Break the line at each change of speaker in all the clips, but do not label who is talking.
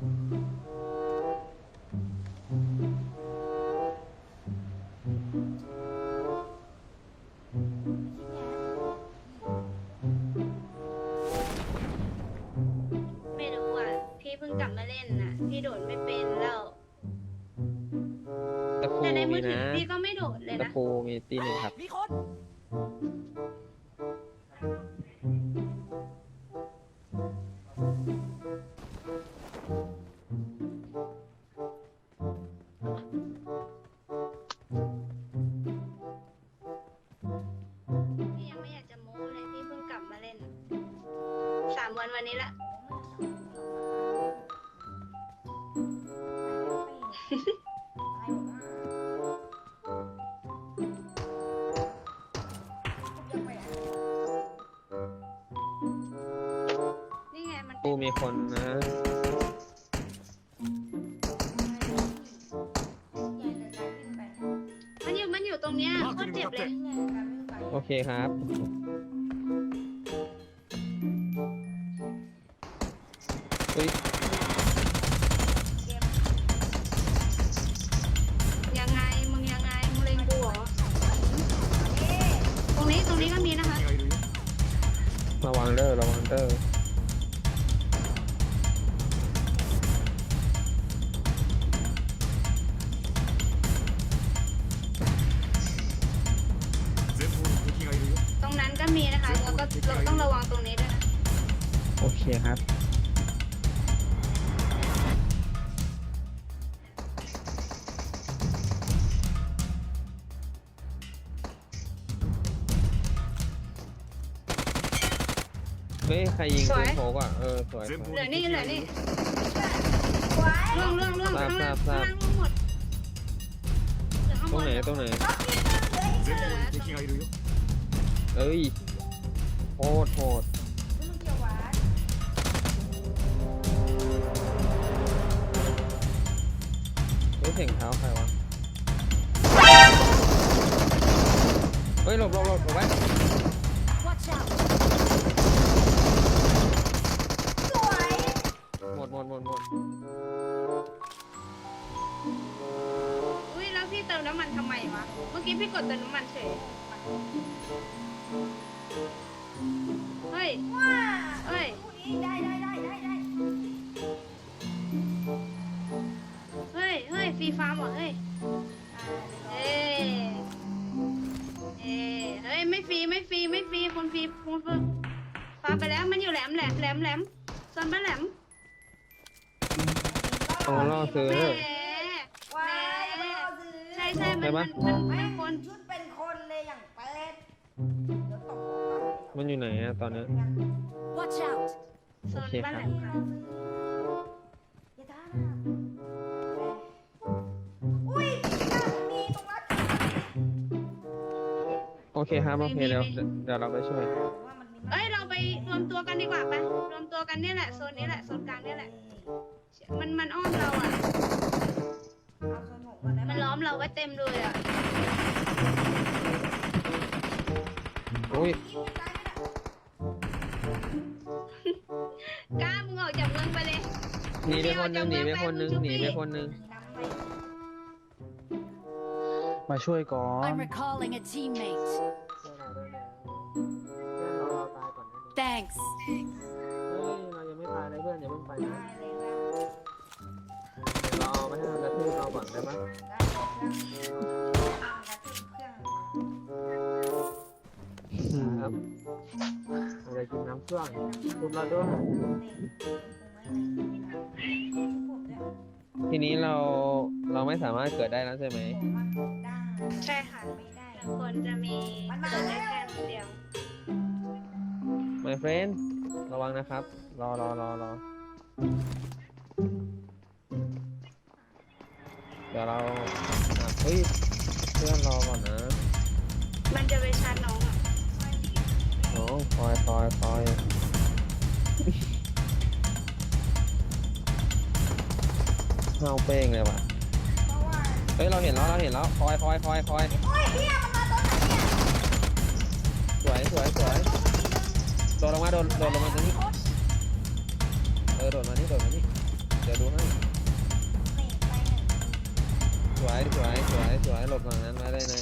ไม่ วันวันนี้ละนี่ไงมัน
ตะปูมีคนนะ
มันอยู่มันอยู่ตรงเนี้ยโคตรเจ็บเลย
โอเคครับ ซิยั
งไง มึงยังไง มึงเลงกูเหตรงนี้ ตรงนี้ก็มีนะคะ
ระวังเด้อระวังเด้อ
ตรงนั้นก็มีนะคะ แล้วก็ต้องระวังตรงนี้ด้วยนะ
โอเคครับ เฮ้ย ใครยิง
ส
ปื
วย
นโผกอ่ะ เออ สวยสวย
เหลือนี่เหลือนี่เรื่องเรื่องเรื่อง
ทราบ
ข้างล่าง
ทรา
ข้าง
บ
ล่างทั้งหมดเหลือข้าง
ต
บ
รง
น
ไหน ตรงไหน
前方に敵がいるよ
เอ้ยโคตรโหดเฮ้ยเสียงเท้าใครวะ เฮ้ยหลบหลบหลบหลบไว้ หมดหมดหมดหมด
อุ้ยแล้วพี่เติมน้ำมันทำไมวะ เมื่อกี้พี่กดเติมน้ำมันเฉย
ต้องล่อซื้อ
แหม
ว้าย
แหม
รอซื้อ
ใช่ใช่
ใช่
มัน
ปะ
มันมัน
แม่
คน
ชุดเป็นคนเลยอย่างเป็ดเดี๋ยวตก
มันอยู่ไหนอะตอนเนี้ย
Watch out
โซนบ้านแหลมค่ะ
อย่าท้าอุ้ยมีตรงนั้น
โอเคครับ โอเคเดี๋ยวเดี๋ยวเราไปช่วย
ว่ามันมี
เอ้ยเราไปรวมตัวกันดีกว่าไปรวมตัวกันเนี่ยแหละโซนนี้แหละโซนกลางเนี่ยแหละ มันมันอ้อมเราอะ
เอาสนุกกันได้ไห
มันล้อมเราไว้เต็มเลยอะ
อุ้ย
กล้ามึงออกจากเมืองไปเลย
หนีไปคนนึงหนีไปคนนึงหนีไปคนนึง
มีน้ำไหม
มาช่วยก่อน
I'm recalling a teammate Thanks
เฮ้ยเรายังไม่ตายเลยเพื่อนอย่าเพิ่งไปนะ
ได้เลย
ไม่ให้มันกระทืบเราก่อนได้ไหม
ได้เครื่องเครื่อง
ครับเราจะกินน้ำเครื่องทุบเราด้วยทีนี้เราเราไม่สามารถเกิดได้แล้วใช่ไหม
ใช่ค่ะ
ไม่ได้
ทุกคนจะมีเกิดได้แค่คนเดียว
my friend ระวังนะครับ รอรอรอรอ เดี๋ยวเราอะเฮ้ยเพื่อนรอก่อนนะ
มันจะไปชาร์จน้องอะ
น้องคอยคอยคอยเฮาเป้งเลยว่ะ
เพราะว่า
เฮ้ยเราเห็นแล้วเราเห็นแล้วคอยคอยคอยคอย
โอ้ยเฮียมันมาตอนไหนเนี่ย
สวยสวยสวยโดดลงมาโดดโดดลงมาตรงนี้เออโดดมานี่โดดมานี่เดี๋ยวดูให้ สวยสวยสวยสวยหลบหลังนั้นมาได้นะ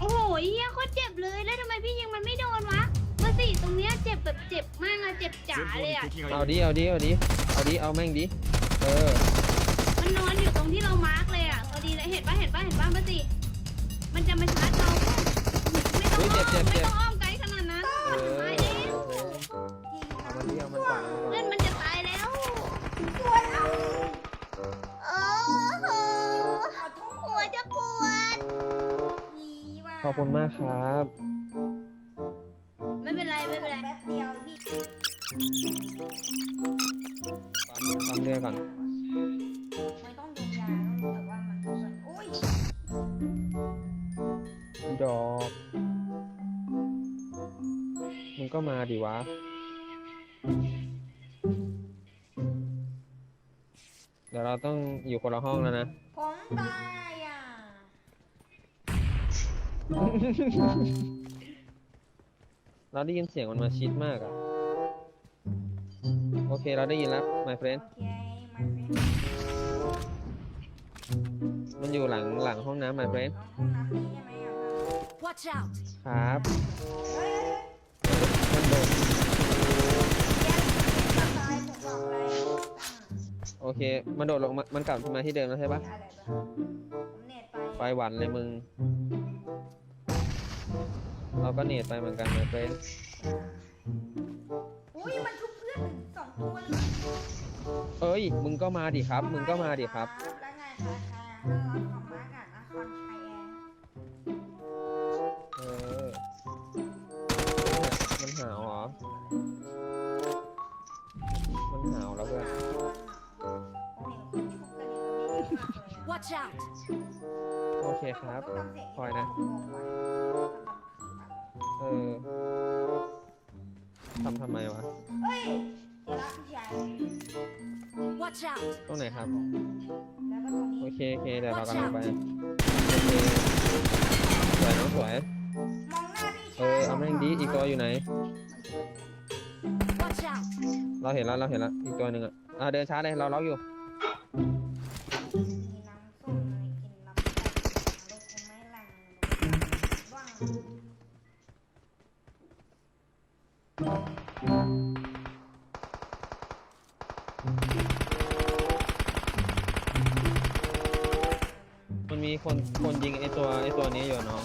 โอ้โหเฮียโคตรเจ็บเลยแล้วทำไมพี่ยังมันไม่โดนวะเมื่อสี่ตรงเนี้ยเจ็บแบบเจ็บมากอะเจ็บจ๋าเลยอะ
เอาดิเอาดิเอาดิเอาดิเอาแม่งดิเออ
มันนอนอยู่ตรงที่เรามาร์กเลยอะพอดีเลยเห็นปะเห็นปะเห็นปะเมื่อสี่มันจะมาชาร์จเราไม่ต้องอ้อมไม่ต้องอ้อมไกลขนาดนั้น
เออ เล่
น
มันก่อนเพื่
อนมันจะตายแล้ว
สวยเอา
โอ้โห
ทุ่ง
หัวจะปวด
ดีว่ะ
ขอบคุณมากครับ
ไม่เป็นไรไม่เป็นไร
แป๊บเดียวพี่
ปั๊มปั๊มเรือก่อน
ไม่ต้องดมยาต้องแต่ว่ามันเกินอุ้ย
ดอก มึงก็มาดิวะ เดี๋ยวเราต้องอยู่คนละห้องแล้วนะ
ผมตายอะ
เราได้ยินเสียงมันมาชิดมากอะโอเคเราได้ยินแล้ว my friend
โอเคมาเป็น
มันอยู่หลังหลังห้องน้ำ my friend
เอาห้องน้ำนี้ใช่ไหมอะ
Watch out!
ครับ
เฮ้ย
มันโดด
จะตายผมบอกเลย
โอเค มันโดดลงมา มันกลับมาที่เดิมแล้วใช่ปะ
อะไรบ้างผมเน็ตไป
ไฟหวันเลยมึง เราก็เนตไปเหมือนกัน my friend
อุ้ยมันทุบเพื่อนถึงสองตัวเลย
เอ้ย มึงก็มาดิครับ มึงก็มาดิครับ
แล้วไงคะค่ะห้าร้อยของมาร์กอะ
เคครับคอยนะ เออทำทำไมวะ
เฮ้ยเดี๋ยวรับพี่ชาย
Watch out!
ตรงไหนครับ
แล้วก็ตรงนี้
โอเคโอเคเดี๋ยวเรากำลังไปโอเคสวยน้องสวย
มองหน้าพี่
เอ
ชาย
อเอาแม่งดีอีกตัวอยู่ไหน
Watch out!
เราเห็นแล้วเราเห็นแล้วอีกตัวหนึ่งอะอ่าเดินช้าเลยเราล็อกอยู่
ค
นคนยิงไอตัวไอตัวนี้อยู่น้อง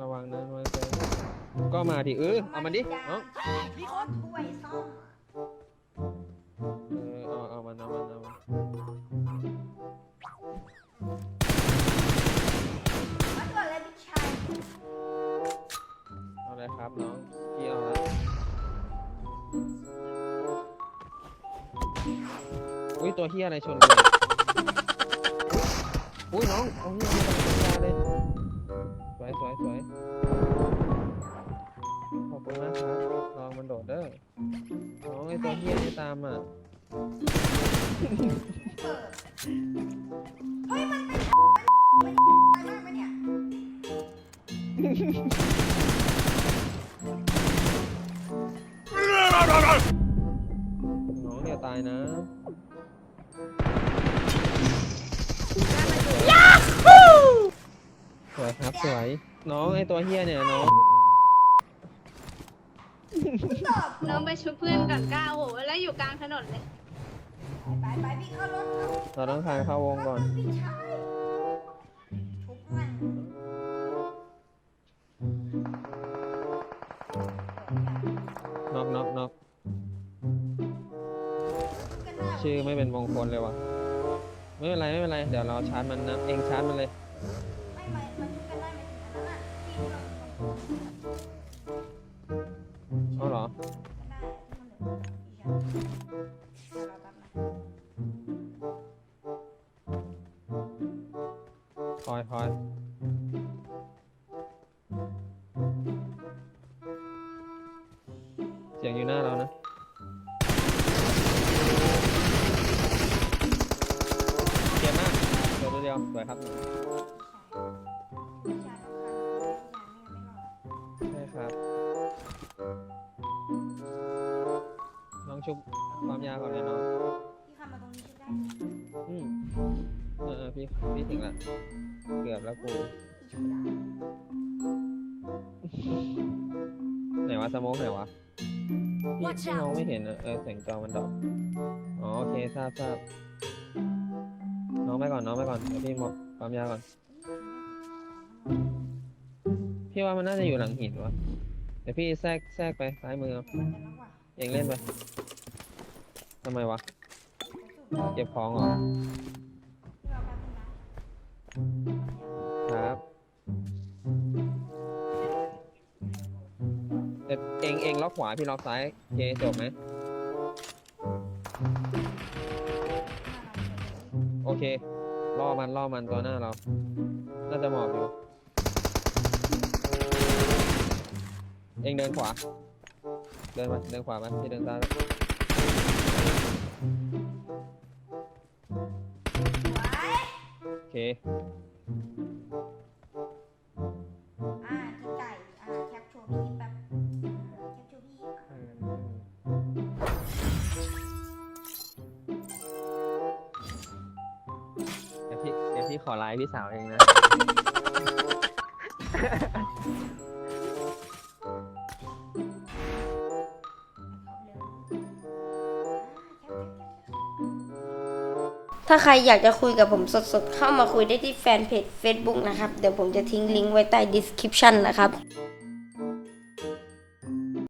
ระวังนะไว้ใจก็มาดิเออเอามันดิน้อง
มีคนถ้วยส้ม
เออเอาเอามันเอามันเอามัน
เอา
เลยครับน้องพี่เอาแล้วอุ้ยตัวเฮียอะไรชนกูเนี่ยอุ้ยน้องเอาเฮียไม่ต้องสัญญาเลยสวยสวยสวยขอบคุณมากครับลองมันโดดเด้อน้องไอตัวเฮียนี่ตามอะ
เปิดเฮ้ยมันเป็นมันอะไรมากปะเนี่ย
น้องอย่าตายนะสวยครับสวยน้องไอตัวเฮียเนี่ยน้อง
ตอบ
น้องไปชุบเพื่อนกับก้าวโอ้โหแล้วอยู่กลางถนนเลย
ไปไปพี่เข้ารถเข้า
เราต้องทานเข้าวงก่อน
พี่ชายทุกวัน
ชื่อไม่เป็นมงคลเลยว่ะไม่เป็นไรไม่เป็นไร เดี๋ยวเราชาร์จมันนะเองชาร์จมันเลย
ไม่ไม่มันทุกกันได้ไหมถึงอันนั้นอะที่เรา
เอาเหรอ
ได้ที่มันเหลือพี่ายเดี๋ยวเราแป๊บนะ
คอยคอย ดียวตัวเดียวสวยครับใช่ครับ น้องชุบความยาวก่อนเลยเน้อง
พี่ขับมาตรงนี้ชุดได้
อืมเออเออพี่พี่ถึงละเกือบแล้วกู
พี่ชุดได้
ไหนวะสโมกไหนวะพี่
Watch
พี่มองไม่เห็นอะเออแสงจอมันดรอปอ๋อโอเคทราบทราบ น้องไปก่อนน้องไปก่อนเดี๋ยวพี่มองความยาวก่อน พี่ว่ามันน่าจะอยู่หลังหินวะเดี๋ยวพี่แทรกแทรกไปซ้ายมือเอาเองเล่นไปทำไมวะ เก็บของเหรอ
ครับ
เดี๋ยวเองเองล็อกขวาพี่ล็อกซ้ายโอเคจบไหม เคล่อมันล่อมันตัวหน้าเรา น่าจะหมอบอยู่ เองเดินขวา เดินมาเดินขวามาพี่เดินซ้ายแล้ว
ไว้
โอเค ขอไลน์พี่สาวเองนะ
ถ้าใครอยากจะคุยกับผมสดๆ เข้ามาคุยได้ที่แฟนเพจ Facebook นะครับ เดี๋ยวผมจะทิ้งลิงก์ไว้ใต้ description นะครับ